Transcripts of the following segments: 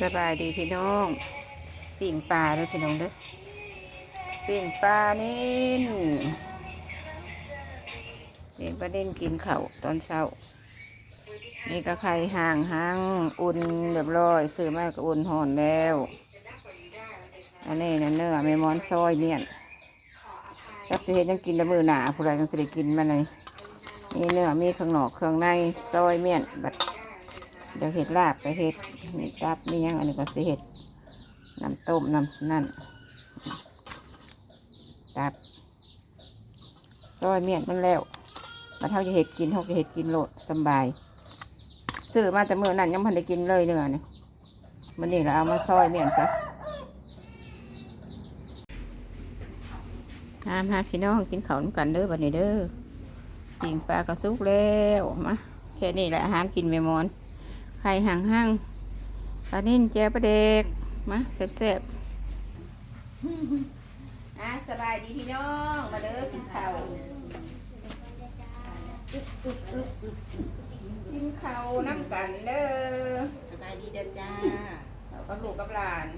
สบายดีพี่น้องปิ่งปลาด้อพี่น้องเด้อปิ่งปลานิ่นปิ่งปลานิ่นกินเข้าตอนเช้า นี่ก็ไข่ห่างห่างอุ่นเรียบร้อยซื้อมาก็อุ่นห่อนแล้ว อันนี้นะเนื้อไม่มอนซอยเมี่ยนจักสิเฮ็ดยังกินละมือหนาผู้ใดจังสิได้กินมาเลยนี่เนื้อมีข้างนอกเครื่องในซอยเมี่ยนบัด เดี๋ยวเห็ดลาบไปเห็ดนี่ตับนี่ยังอันนี้ก็สิเห็ดน้ำต้มน้ำนั่นตับซอยเมียนมันแล้วมาเท่าจะเห็ดกินเขาจะเห็ดกินโลดสบายซื้อมาแต่เมื่อนั้นยังพันได้กินเลยเนื้อนี่มันนี่เราเอามาซอยเมียนซะห้ามหาพี่น้องกินข้าวน้ำกันเด้อบันนี้เด้อปิ่งปลากระซุกแล้วมาแค่นี้แหละอาหารกินไม่มอน ไข่ห่างห่างปลานิ่นแจวปลาเด็กมาเสบเสบอะสบายดีพี่น้อง มาเด้อกินข้าวกินข้าวน้ำกันเด้อสบายดีเด้อจ้าเราก็ลูกกับหลาน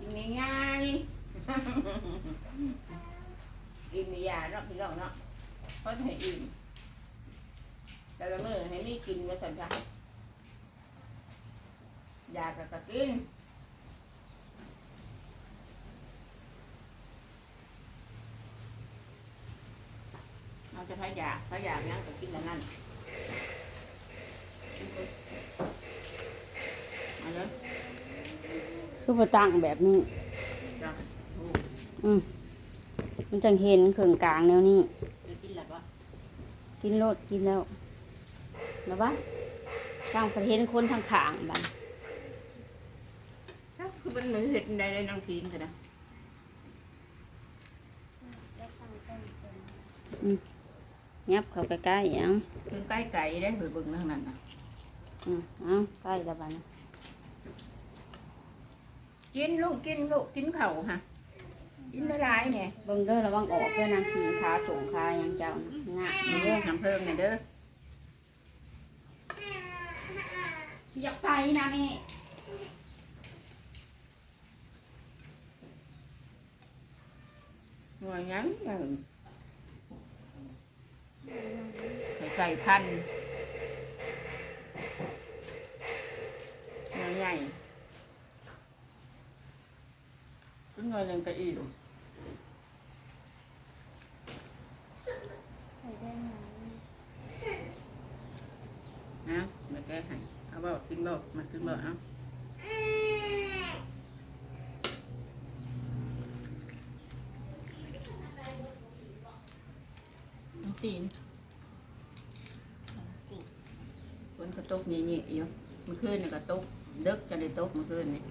กินง่ายๆ อิ่มยาเนาะพี่น้องเนาะเพราะให้อิ่มแต่ละมื้อให้มีกินมา สันจ้ะยาก็ก็กินเราจะพยายามพยายามยังก็กินอันนั้นมาเลยคือบ่ตั้งแบบนี้ จ้ะโอ้อืมมันจังเห็นเครื่องกลางแนวนี้จะกินแล้วปะกินโลดกินแล้วแล้ว วะตั้งประเทศคนทางขางบัดถ้าคือมันเหมือนเห็ดในในนังทีนกันนะยับเข้าใกล้ๆหยังคือใกล้ไก่ได้เผื่อเบิ่งทั้งนั้นนะอืมเอ้าใกล้แล้วบัดนะกินลูกกินลูกกินเข่าวฮะกินละลายเนี่ยเบิ่งเด้อระวังออกเด้อนางขีขาสูงขาหยังเจ้านะงะนี่เด้อน้ำเพิ่มเนี่ยเด้อ อยากไปนะแม่หน่วยยังอย่างไข่ไก่พันธุ์หน่วยใหญ่ก็หน่วยหนึ่งก็อิ่มนะมาแก้ให้ เอาบอกกินบอกมากินบอกเอาน้ำซีนฝนก็ตกเงี้ยๆอยู่เมื่อคืนนี่ก็ตกเดึกจะได้ตกเมื่อคืนนี่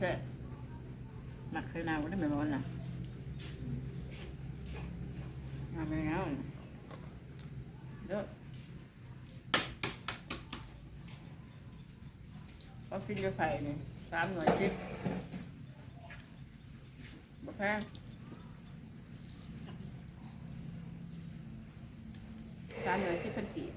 แซ่บหมักเคยนาวได้ไม่ร้อนนะมาไปแล้วเด้อเขากินกาแฟนี่สามหน่วยจิ๊บบ่แพงสามหน่วยสิบพันกีบ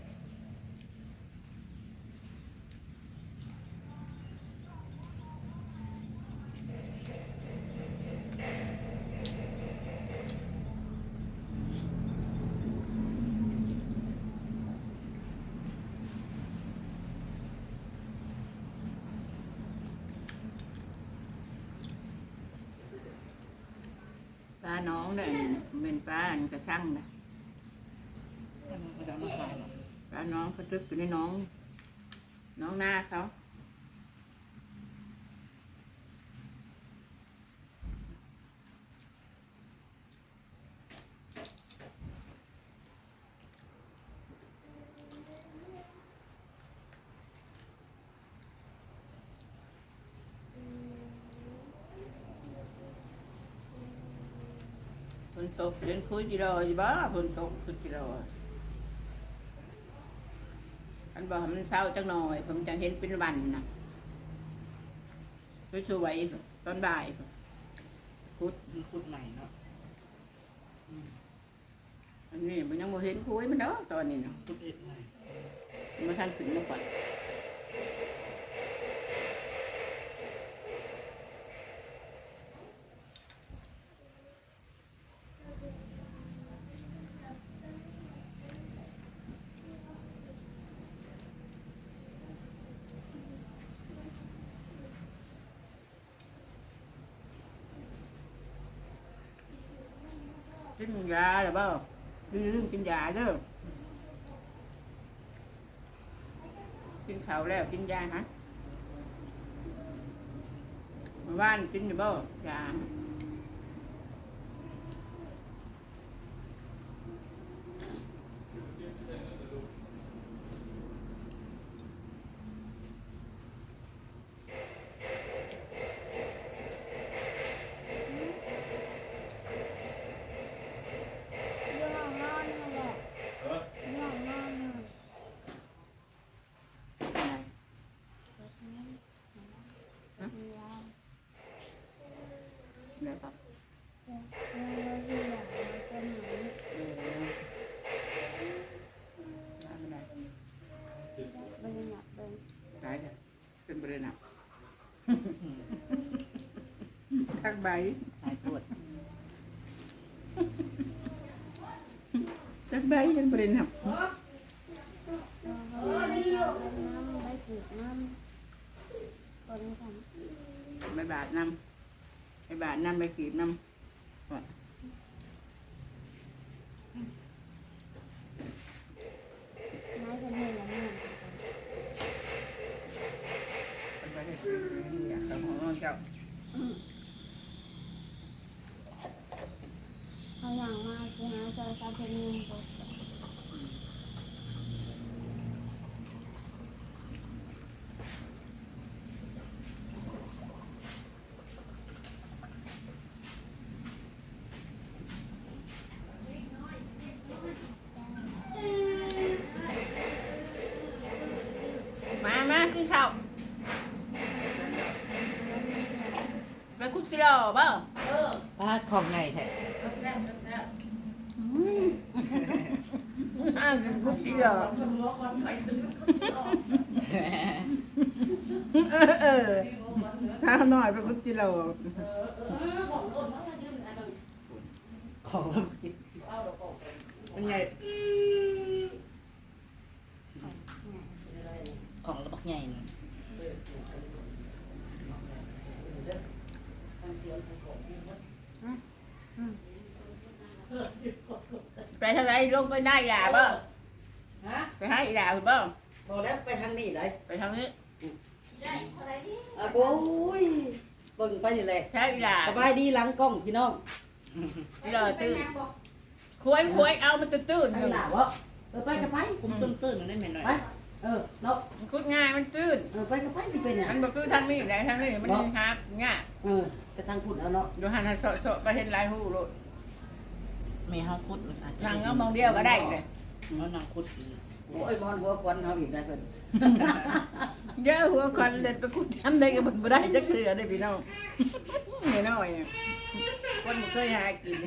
ปลาน้องเนี่ยเป็นปลาอันกระช่างนะปลาน้องเขาตึกอยู่ในน้อง น้องหน้าเขา ตกเห็นคุยจิรอยบ้าฝนตกคุยจิรออันบอกมันเศร้าจังหน่อย ผมจะเห็นเป็นวันนะช่วยๆตอนบ่ายคุดมันคุดใหม่เนาะอันนี้มันยังไม่เห็นคุยมันเด้อตอนนี้เนาะคุดเอ็ดใหม่มาทันขึ้นมาก่อน กินยาหรือเปล่าลืมกินยาเด้อกินข้าวแล้วกินยาฮะเมื่อวานกินอยู่บ่ยาวก็เออเอาไม่ได้ตายเลยเป็นบริณับทักใบหายปวดทักใบยังบริณับไม่บาทนำไม่บาทนำไปกีบนำว่าเป็นไปได้ที่อยากทำของน้องเจ้า เขาอย่างมากคือหาเจอตาเป็นเงินปุ๊บ มามากินข้าวไปคุดกิโลบ่ปลาของไงแท้ อ้ากินคุดกิโลเออเออถ้าหน่อยไปคุดกิโลของมันใหญ่ของเราบักใหญ่นี่ ไป ทางไหนลงไปได้ด่าบ่ฮะไปให้ด่าบ่พอแล้วไปทางนี้เลยไปทางนี้อะโอ้ยเบิ่งไปนี่แหละใช่ด่าสบายดีหลังกล้องพี่น้องกิโลตื้นคุยคุยเอามันตื้นตื้นไปหนาวะเออไปกับไปผมตื้นตื้นๆหน่อยได้ไหมหน่อยไปเออเนาะคุดง่ายมันตื้นเออไปกับไปสิเป็นอะมันบ่คือทางนี้ไหนทางนี้มันฮักง่ายเออไปทางพุ่นเอาเนาะดูหันหันโซะโซะไปเห็นลายหูโลด ไม่เฮาคุดทางเอามองเดียวก็ได้เลยมันนางคุดอีกโอ้ยบอลหัวควันเฮาอีกได้เพิ่นเยอะหัวควันเด็ดไปคุดทำได้ก็มันบ่ได้จักเถื่อได้พี่น้องไม่น้อยอะคนบ่เคยหากิน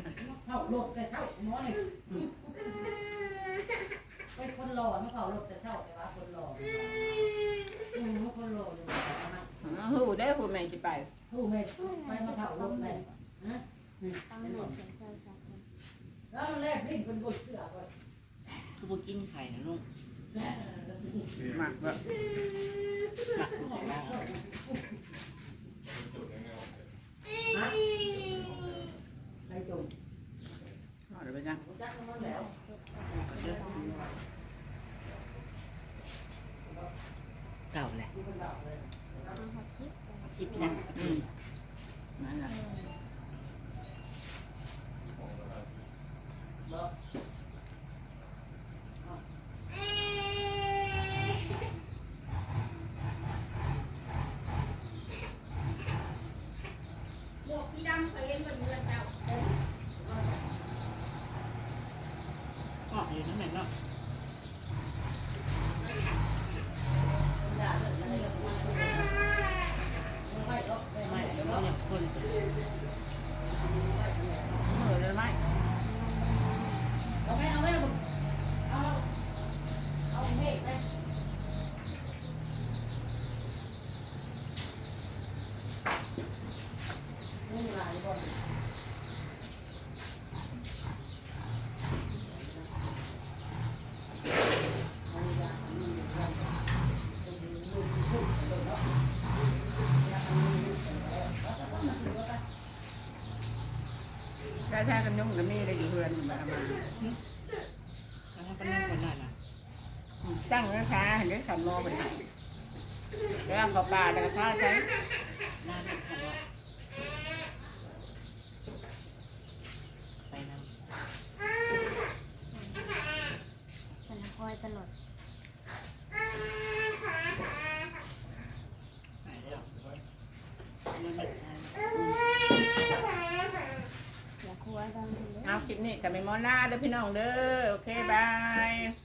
เข้ารถแต่เช้าหมอนี่ไปคนหล่อมาเข้ารถแต่เช้าแต่ว่าคนหล่ออืมคนหล่ออยู่มาหูได้หูแม่สิไปฮู้แม่ไปมาเข้ารถเลยฮะตั้งหมดสนใจสักคน แล้วมันแรกดิ้นเป็นบทเสือก่อนคือบ่กินไข่นะลูกหมักแบบหนักไข่มากฮะไข่จมเอาเดี๋ยวไปจังจักมันแล้วเก่าแหละเอาหดทิพย์ไปทิพย์นะอืมนั่นแหละ หมวกสีดำเคยเห็นบนเรือนเจ้า อยู่นั่นแหละเนาะ ไม่เดี๋ยวเราอยากคน มือเลยไหม เอาไหมเอาไหมเอาเอาเมฆไหมนี่หลายบ่อน ถ้าแท้กันยุ่งกับมีได้อยู่เพื่อนมามาแล้วก็นั่งคนนั้นน่ะตั้งนะคะเห็นได้สำรอเป็นไหนแล้วเขาปลาแล้วก็ท่าใช้ น่าจะทำว่าไปนั่ง ฉันคอยตลอด หายแล้วมันไม่ใช่ อย่าคอยดังเลย เอาคลิปนี้ กับแม่มอน่าเด้อพี่น้องเด้อโอเคบาย